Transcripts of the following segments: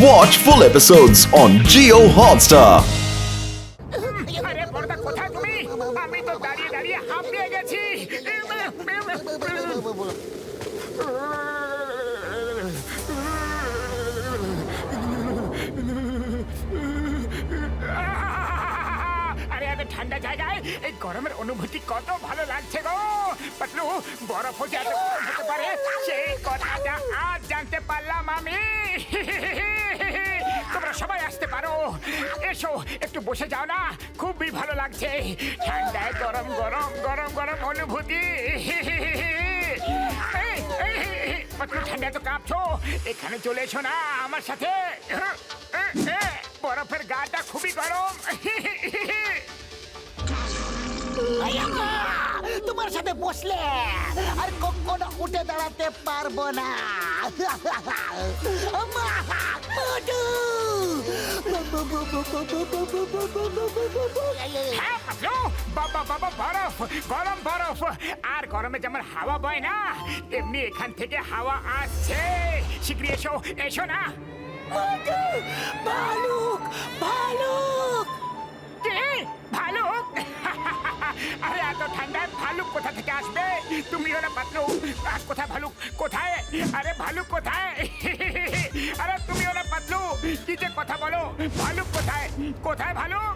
Watch full episodes on Geo Hotstar. আমি তো দাঁড়িয়ে দাঁড়িয়ে হাঁপিয়ে গেছি ঠান্ডা জায়গায়? এই গরমের অনুভূতি কত ভালো লাগছে গো। পাতলু বরফ যে এত গরম হতে পারে, সেই কথাটা আজ জানতে পারলাম আমি। তোমরা সবাই আসতে পারো। এসো, একটু বসে যাও না। খুবই ভালো লাগছে। ঠান্ডায় গরম গরম গরম গরম অনুভূতি। ঠান্ডায় তো কাঁপছো। এখানে চলে এসো না, আমার সাথে। বরফের গাটা খুবই গরম। তোমার সাথে বসলে আর কখনো উঠে দাঁড়াতে পারব না। হ্যাঁ পাতলু। বাবা বাবা বরফ গরম বরফ। আর গরমে যেমন হাওয়া বয় না তেমনি এখান থেকে হাওয়া আসছে। শীঘ্রই এসো এসো না। মধু! ভালুক ভালুক। কে? ভালুক? আরে এত ঠান্ডায় ভালুক কোথা থেকে আসবে? তুমি ওরা পাতলু। আর কোথায় ভালুক? কোথায়? আরে ভালুক কোথায়? আরে তুমি কি যে কথা বলো ভালুক কোথায় কোথায় ভালুক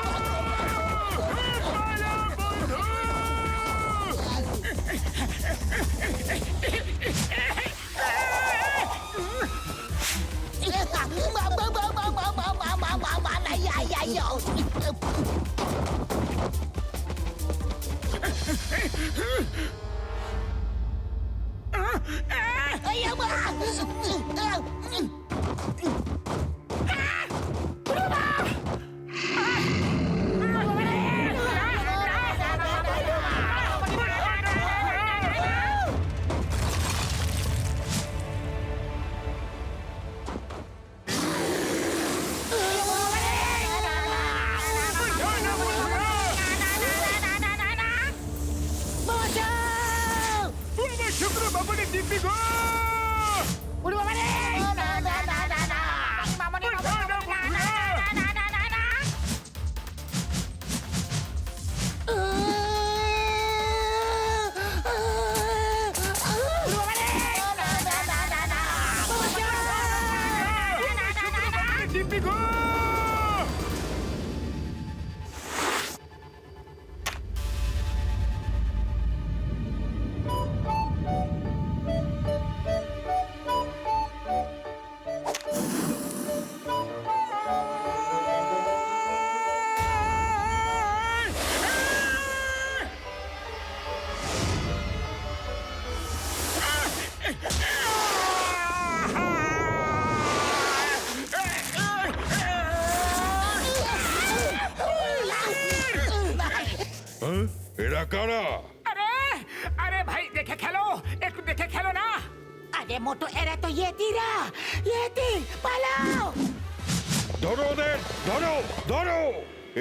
Ai, amor!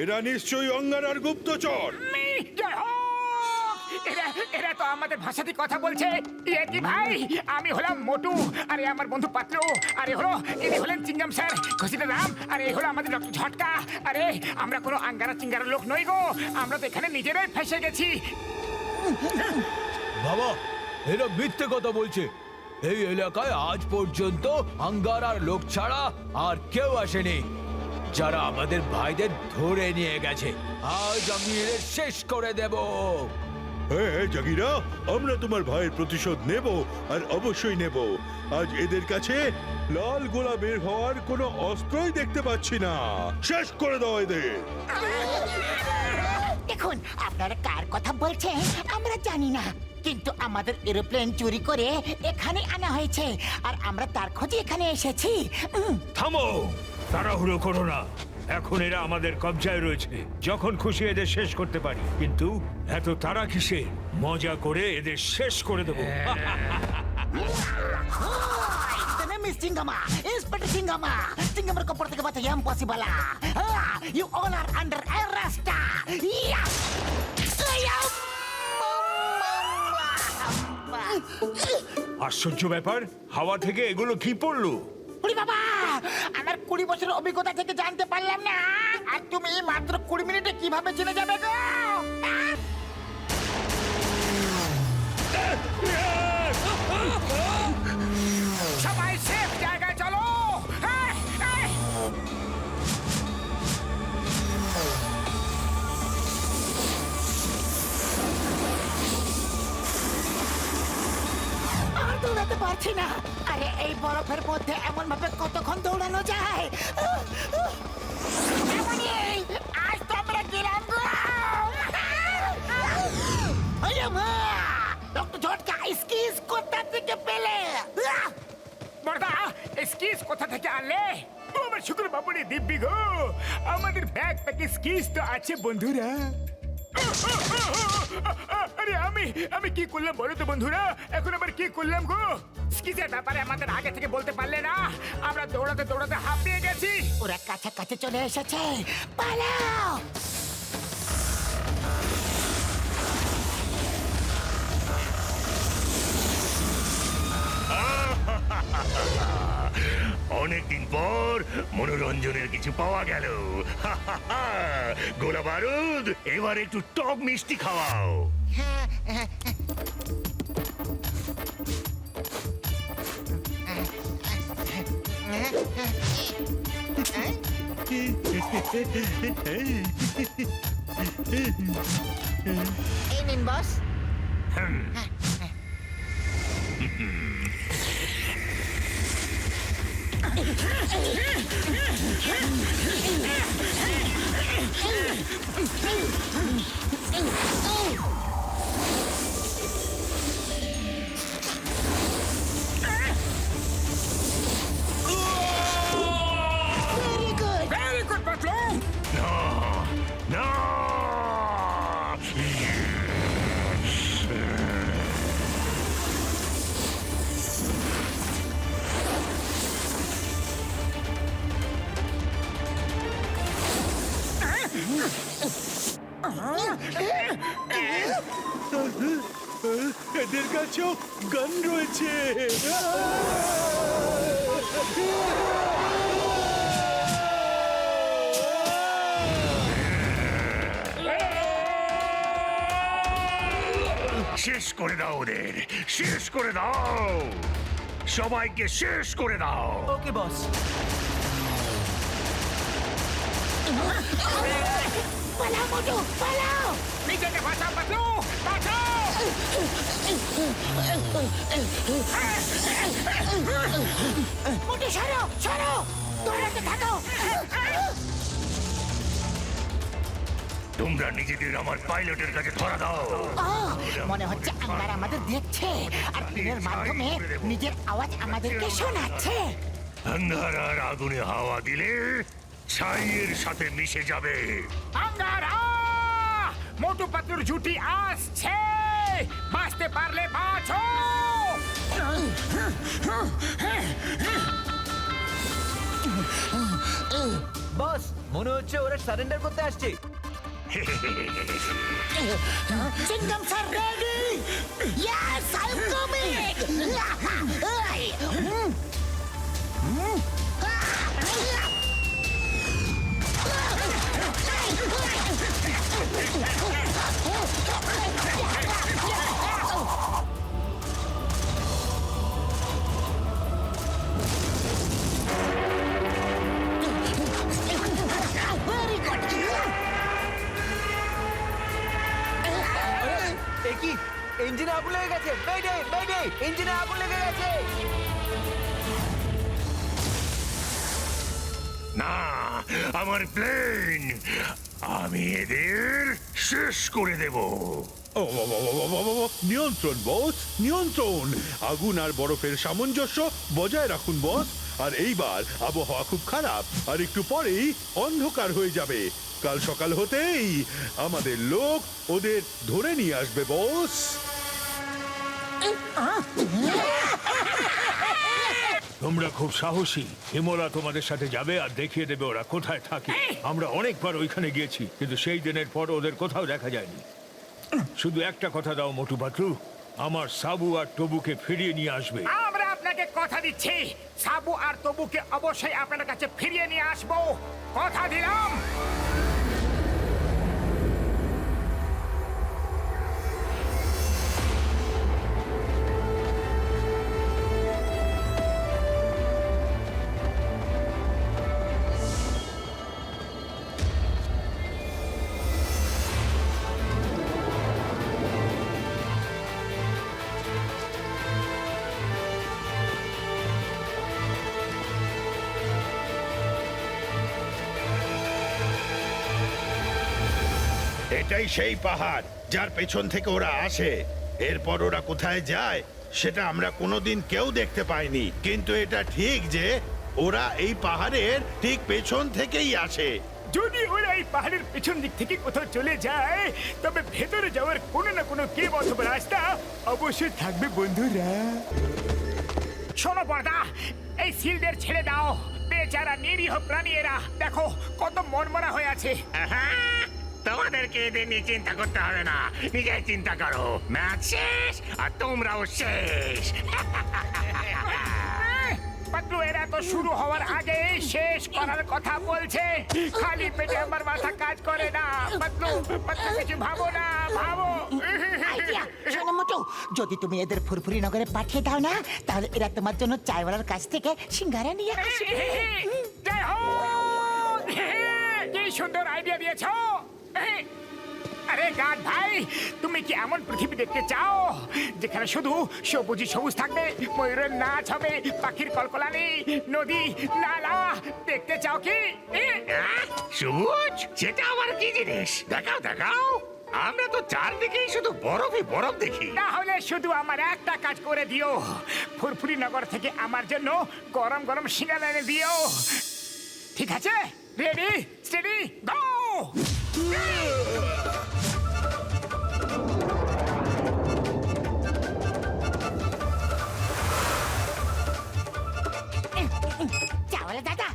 এরা নিশ্চয়ই অঙ্গারার গুপ্তচর! এরা এরা তো আমাদের ভাষাতে কথা বলছে। ইয়েতি ভাই? আমি হলাম মোটু আরে আমার বন্ধু পাতলু আরে হলো ইনি হলেন চিঙ্গাম স্যার ঘসিটা রাম আরে এই হলো আমাদের ডক্টর ঝটকা। আরে আমরা কোনো আঙ্গারা চিঙ্গারা লোক নই গো আমরা তো এখানে নিজেরাই ফেসে গেছি। বাবা এরা মিথ্যে কথা বলছে। এই এলাকায় আজ পর্যন্ত আঙ্গারার লোক ছাড়া আর কেউ আসেনি। যারা আমাদের ভাইদের ধরে নিয়ে গেছে। আজ আমি এদের শেষ করে দেব। হ্যাঁ হ্যাঁ জাগিরা আমরা তোমার ভাইয়ের প্রতিশোধ নেব আর অবশ্যই নেব। আজ এদের কাছে লাল গোলা বের হওয়ার কোনো অস্ত্রই দেখতে পাচ্ছি না। শেষ করে দাও এদের। দেখুন আপনারা কার কথা বলছেন? আমরা জানি না। কিন্তু আমাদের এরোপ্লেন চুরি করে এখানে আনা হয়েছে আর আমরা তার খোঁজে এখানে এসেছি উম, থামো তাড়াহুড়ো করো না এখন এরা আমাদের কবজায় রয়েছে যখন খুশি এদের শেষ করতে পারি কিন্তু এত তারা কিসে মজা করে এদের শেষ করে দেবো The name is Chingama, Inspector Chingama. Chingama ko porte ka yang possible. Ah, you all are under arrest. Yeah. Ayam. আশ্চর্য ব্যাপার, হাওয়া থেকে এগুলো কি পড়ল? বাবা, আমার কুড়ি বছরের অভিজ্ঞতা থেকে জানতে পারলাম না। আর তুমি মাত্র কুড়ি মিনিটে কীভাবে চিনে যাবে গো? এই বরফের মধ্যে এমন ভাবে কতক্ষণ দৌড়ানো যায়? আহ, আহ। এমনই, আজ তো গেলাম মা! ডক্টর ঝটকা স্কিস কোথা থেকে পেলে? আহ! বড়দা স্কিস কোথা থেকে আনলে? শুক্র বাবুরে দিব্যি গো। আমাদের ব্যাগ প্যাকে স্কিস তো আছে বন্ধুরা। আরে আমি আমি কি করলাম বলো তো বন্ধুরা? এখন আবার কি করলাম গো? স্কিসের ব্যাপারে আমাদের আগে থেকে বলতে পারলে না। আমরা দৌড়াতে দৌড়াতে হাঁপিয়ে গেছি। ওরা কাছাকাছি চলে এসেছে। পালাও! অনেকদিন পর মনোরঞ্জনের কিছু পাওয়া গেল। গোলা বারুদ এবার একটু টক মিষ্টি খাওয়াও। এই নিন বস। ভেরি এদের কাছেও গান রয়েছে। শেষ করে দাও ওদের শেষ করে দাও। সবাইকে শেষ করে দাও। ওকে বস। পালাও মোটু পালাও। নিজেকে বাঁচাও বাঁচাও মোটু সরো সরো। দৌড়াতে থাকো। তোমরা নিজেদের আমার পাইলটের কাছে ধরা দাও। মনে হচ্ছে আঙ্গার আমাদের দেখছে আর পিনের মাধ্যমে নিজের আওয়াজ আমাদেরকে শোনাচ্ছে। আন্ধারার আগুনে হাওয়া দিলে ছাইয়ের সাথে মিশে যাবে। আঙ্গারা মোটু পাতলুর জুটি আসছে। বাঁচতে পারলে বাঁচো বস মনে হচ্ছে ওরা সারেন্ডার করতে আসছে Kingdom are ready! Yes, I'm coming! Yeah! ইঞ্জিনে আগুন লেগে গেছে। না আমার প্লেন আমি এদের শেষ করে দেব। নিয়ন্ত্রণ বস নিয়ন্ত্রণ। আগুন আর বরফের সামঞ্জস্য বজায় রাখুন বস আর এইবার আবহাওয়া খুব খারাপ আর একটু পরেই অন্ধকার হয়ে যাবে। কাল সকাল হতেই আমাদের লোক ওদের ধরে নিয়ে আসবে বস তোমরা খুব সাহসী। হিমলা তোমাদের সাথে যাবে আর দেখিয়ে দেবে ওরা কোথায় থাকে। আমরা অনেকবার ওইখানে গিয়েছি কিন্তু সেই দিনের পর ওদের কোথাও দেখা যায়নি। শুধু একটা কথা দাও মোটু পাতলু। আমার সাবু আর টবুকে ফিরিয়ে নিয়ে আসবে। আমরা আপনাকে কথা দিচ্ছি। সাবু আর তবুকে অবশ্যই আপনার কাছে ফিরিয়ে নিয়ে আসব। কথা দিলাম। এটাই সেই পাহাড়, যার পেছন থেকে ওরা আসে। এরপর ওরা কোথায় যায়, সেটা আমরা কোনোদিন কেউ দেখতে পাইনি। কিন্তু এটা ঠিক যে, ওরা এই পাহাড়ের ঠিক পেছন থেকেই আসে। যদি ওরা এই পাহাড়ের পেছন দিক থেকে কোথাও চলে যায়, তবে ভেতরে যাওয়ার কোনো না কোনো কে অথবা রাস্তা অবশ্যই থাকবে, বন্ধুরা। শোনো, পর্দা, এই সিলদের ছেড়ে দাও। বেচারা নিরীহ প্রাণী এরা। দেখো, কত মনমরা হয়ে আছে। তোমাদেরকে এদের নিয়ে চিন্তা করতে হবে না নিজেই চিন্তা করো ম্যাচ শেষ আর তোমরাও শেষ পাতলু এরা তো শুরু হওয়ার আগে শেষ করার কথা বলছে খালি পেটে আমার মাথা কাজ করে না পাতলু পাতলু কিছু ভাবো না ভাবো শোনো মোটু যদি তুমি এদের ফুরফুরি নগরে পাঠিয়ে দাও না তাহলে এরা তোমার জন্য চাইওয়ালার কাছ থেকে সিঙ্গারা নিয়ে আসবে জয় হোক! কি সুন্দর আইডিয়া দিয়েছ আরে গাড ভাই তুমি কি এমন পৃথিবী দেখতে চাও? যেখানে শুধু সবুজই সবুজ থাকবে ময়ূরের নাচ হবে পাখির কলকলানি নদী নালা দেখতে চাও কি? সবুজ? সেটা আবার কি জিনিস? দেখাও দেখাও। আমরা তো চারদিকেই শুধু বরফই বরফ দেখি। তাহলে শুধু আমার একটা কাজ করে দিও। ফুরফুরি নগর থেকে আমার জন্য গরম গরম সিঙ্গারা এনে দিও। ঠিক আছে? রেডি স্টেডি গো চাওয়ালা দাদা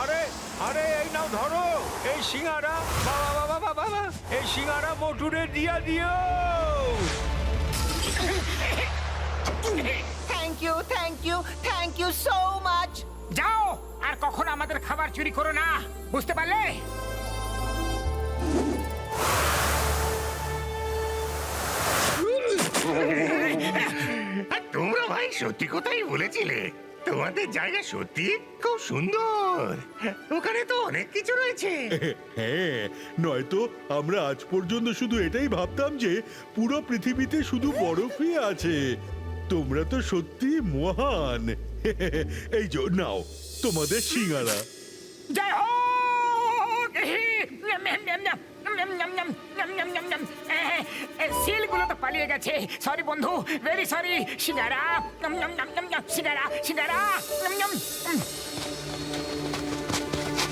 আরে আরে, এই নাও ধরো। এই সিঙ্গারা। বাবা বাবা বাবা বাবা। এই সিঙ্গারা মোটুরে দিয়া দিও। Thank you thank you thank you so much যাও আর কখনো আমাদের খাবার চুরি করো না বুঝতে পারলে? আর তোমরা ভাই সত্যি কথাই বলেছিলে। তোমাদের জায়গা সত্যি খুব সুন্দর। ওখানে তো অনেক কিছু রয়েছে। হ্যাঁ নয়তো আমরা আজ পর্যন্ত শুধু এটাই ভাবতাম যে পুরো পৃথিবীতে শুধু বরফই আছে। তোমরা তো সত্যি মহান। এই যে নাও তোমাদের সিঙ্গারা। জয় হোক! সিলগুলো তো পালিয়ে গেছে। সরি বন্ধু ভেরি সরি সিঙ্গারা সিঙ্গারা সিঙ্গারা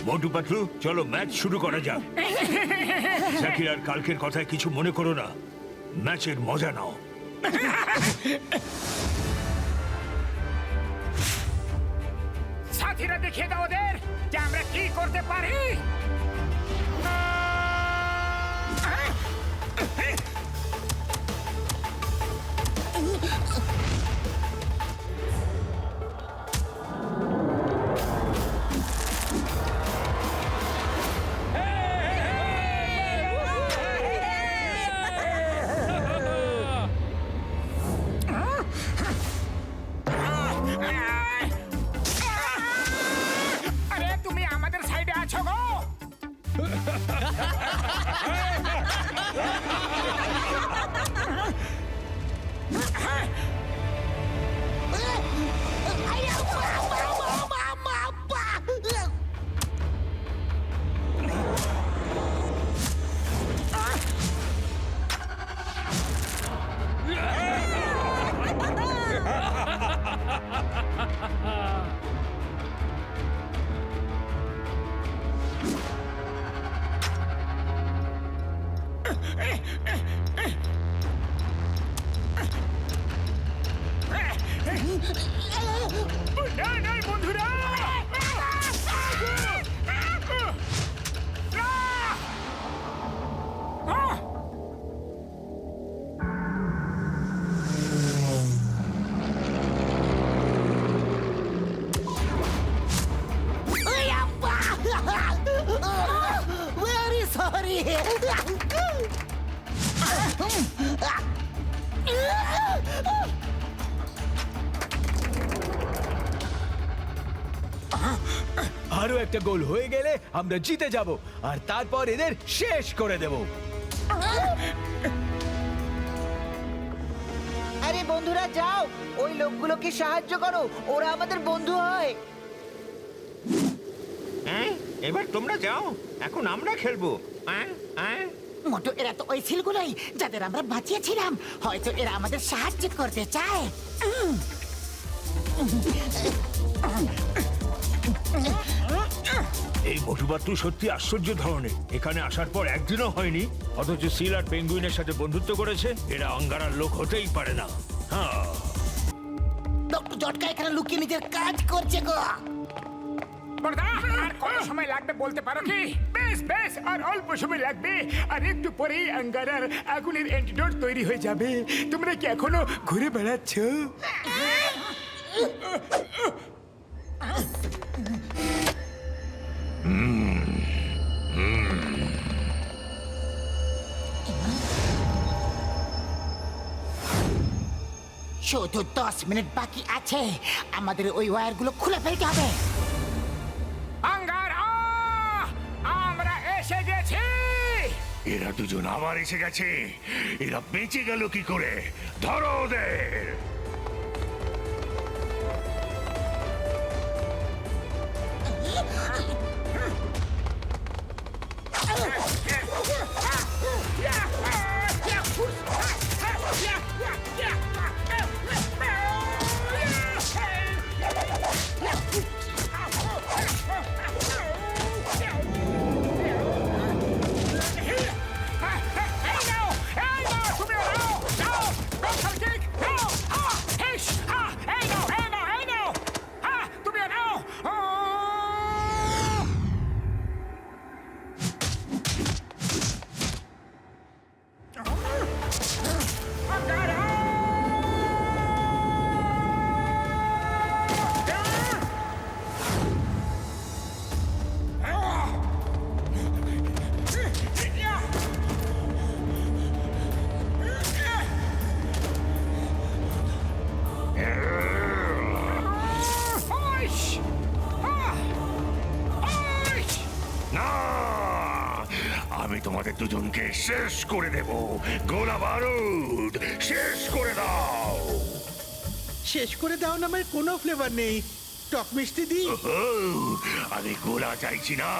মোটু পাতলু চলো ম্যাচ শুরু করা যাক। জাকির আর কালকের কথায় কিছু মনে করো না। ম্যাচের মজা নাও। সাথীরা দেখিয়ে দাও ওদের যে আমরা কি করতে পারি Ugh. একটা গোল হয়ে গেলে আমরা জিতে যাব আর তারপর এদের শেষ করে দেব। আরে বন্ধুরা যাও! ওই লোকগুলোকে সাহায্য করো ওরা আমাদের বন্ধু হয়। হ্যাঁ এবার তোমরা যাও এখন আমরা খেলব। হ্যাঁ হ্যাঁ মোটু এরা তো ওই ছিলগুলোই যাদের আমরা বাঁচিয়েছিলাম। হয়তো এরা আমাদের সাহায্য করতে চায়। উম, এই মোটুবাতু সত্যি আশ্চর্য ধরনের। এখানে আসার পর একদিনও হয়নি অথচ সিল আর পেঙ্গুইনের সাথে বন্ধুত্ব করেছে এরা অঙ্গারার লোক হতেই পারে না। হ্যাঁ। ডক্টর জটকা এখানে লুকিয়ে নিজের কাজ করছে গো। বড়দা আর কত সময় লাগবে বলতে পারো কি? বেশ বেশ আর অল্প সময় লাগবে আর একটু পরেই আঙ্গারার আগুনের অ্যান্টিডোট তৈরি হয়ে যাবে। তোমরা কি এখনও ঘুরে বেড়াচ্ছ? শুধু দশ মিনিট বাকি আছে। আমাদের ওই ওয়্যারগুলো খুলে ফেলতে হবে। আঙ্গার আমরা এসে গেছি! এরা দুজন আবার এসে গেছে। এরা বেঁচে গেল কি করে? ধরো ওদের! শেষ করে দেব। গোলা বারুদ শেষ করে দাও। শেষ করে দাও না আমার কোনো ফ্লেভার নেই। টক মিষ্টি দিই ও, আমি গোলা চাইছি না।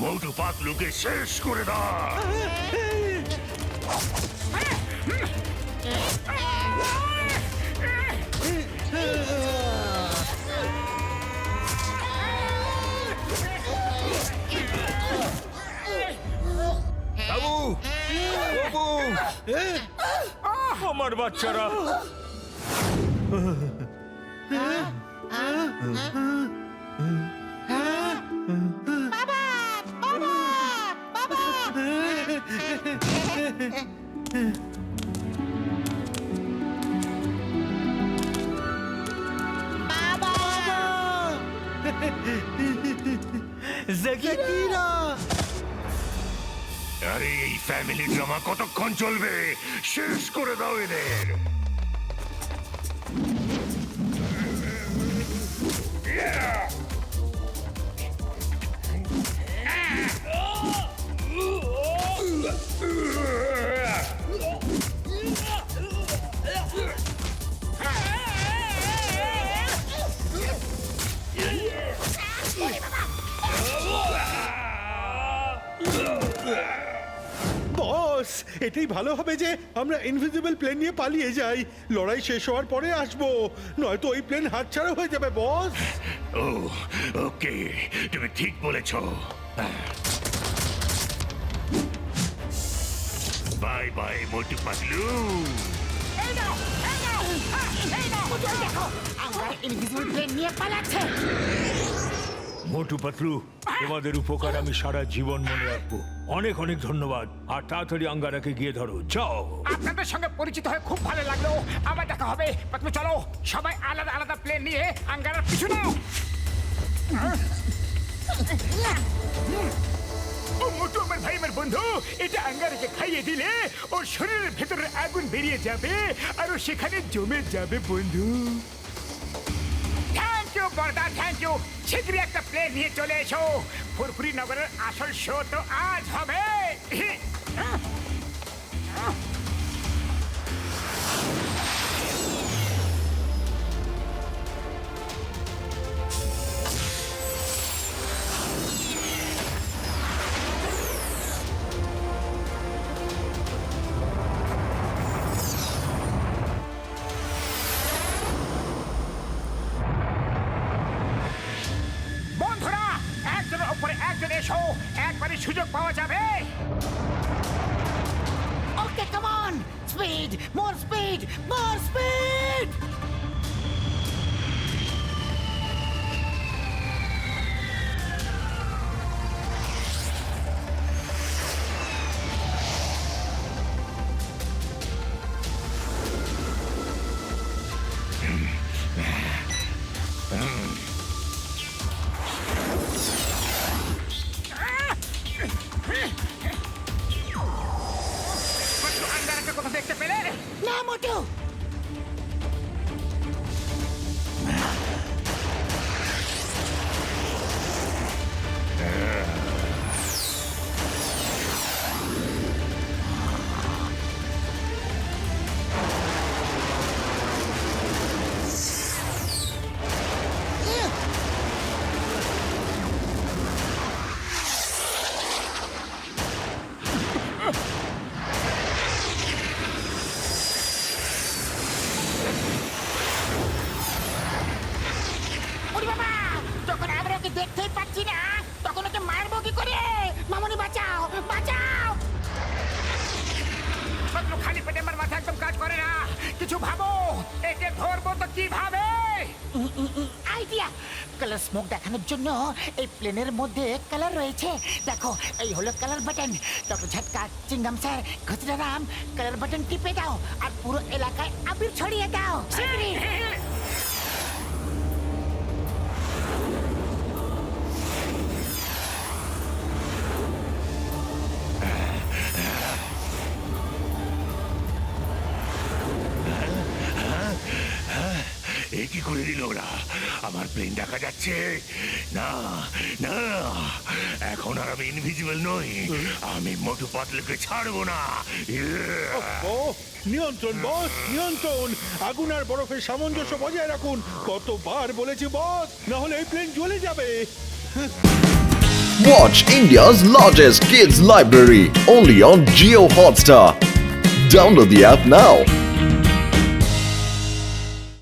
মোটু পাতলুকে শেষ করে দাও। বাবু আমার বাচ্চারা জাকিরা আরে এই ফ্যামিলি ড্রামা কতক্ষণ চলবে? শেষ করে দাও এদের। এটাই ভালো হবে যে আমরা ইনভিজিবল প্লেন নিয়ে পালিয়ে যাই। লড়াই শেষ হওয়ার পরে আসব। নয়তো ওই প্লেন হাতছাড়া হয়ে যাবে বস ও ওকে তুমি ঠিক বলেছ। বাই বাই মোটু পাতলু এই নাও এই নাও এই নাও ওই দেখো আমরা ইনভিজিবল প্লেন নিয়ে পালাচ্ছে। মোটু পাতলু তোমাদের উপকার আমি সারা জীবন মনে রাখব। অনেক অনেক ধন্যবাদ। আর তাড়াতাড়ি আঙ্গারাকে গিয়ে ধরো। যাও। আপনাদের সঙ্গে পরিচিত হয়ে খুব ভালো লাগল। আবার দেখা হবে। প্রথমে চলো সবাই আলাদা আলাদা প্লেন নিয়ে আঙ্গারার পিছু নাও ও মোটু আমার ভাই আমার বন্ধু এটা আঙ্গারাকে খাইয়ে দিলে ওর শরীরের ভেতরে আগুন বেরিয়ে যাবে আর ও সেখানে জমে যাবে বন্ধু। থ্যাংক ইউ বর্দা থ্যাংক ইউ শীঘ্রই একটা প্লেন নিয়ে চলে এসো। ফুরফুরি নগরের আসল শো তো আজ হবে। জন্য এই প্লেনের মধ্যে কালার রয়েছে। দেখো, এই হলো colour button doctor Jhatka Chingam sir খচরারাম colour button টিপে দাও আর পুরো এলাকায় আবির ছড়িয়ে দাও। ওরা আমার প্লেন দেখা যাচ্ছে। না না এখন আর আমি ইনভিজিবল নই। আমি মোটু পাতলুকে ছাড়বো না। ইয়ে! ও নিয়ন্ত্রণ বস নিয়ন্ত্রণ। আগুন আর বরফের সামঞ্জস্য বজায় রাখুন। কতবার বলেছি বস না হলে এই প্লেন জ্বলে যাবে। Watch India's largest kids library only on Geo Hotstar. Download the app now.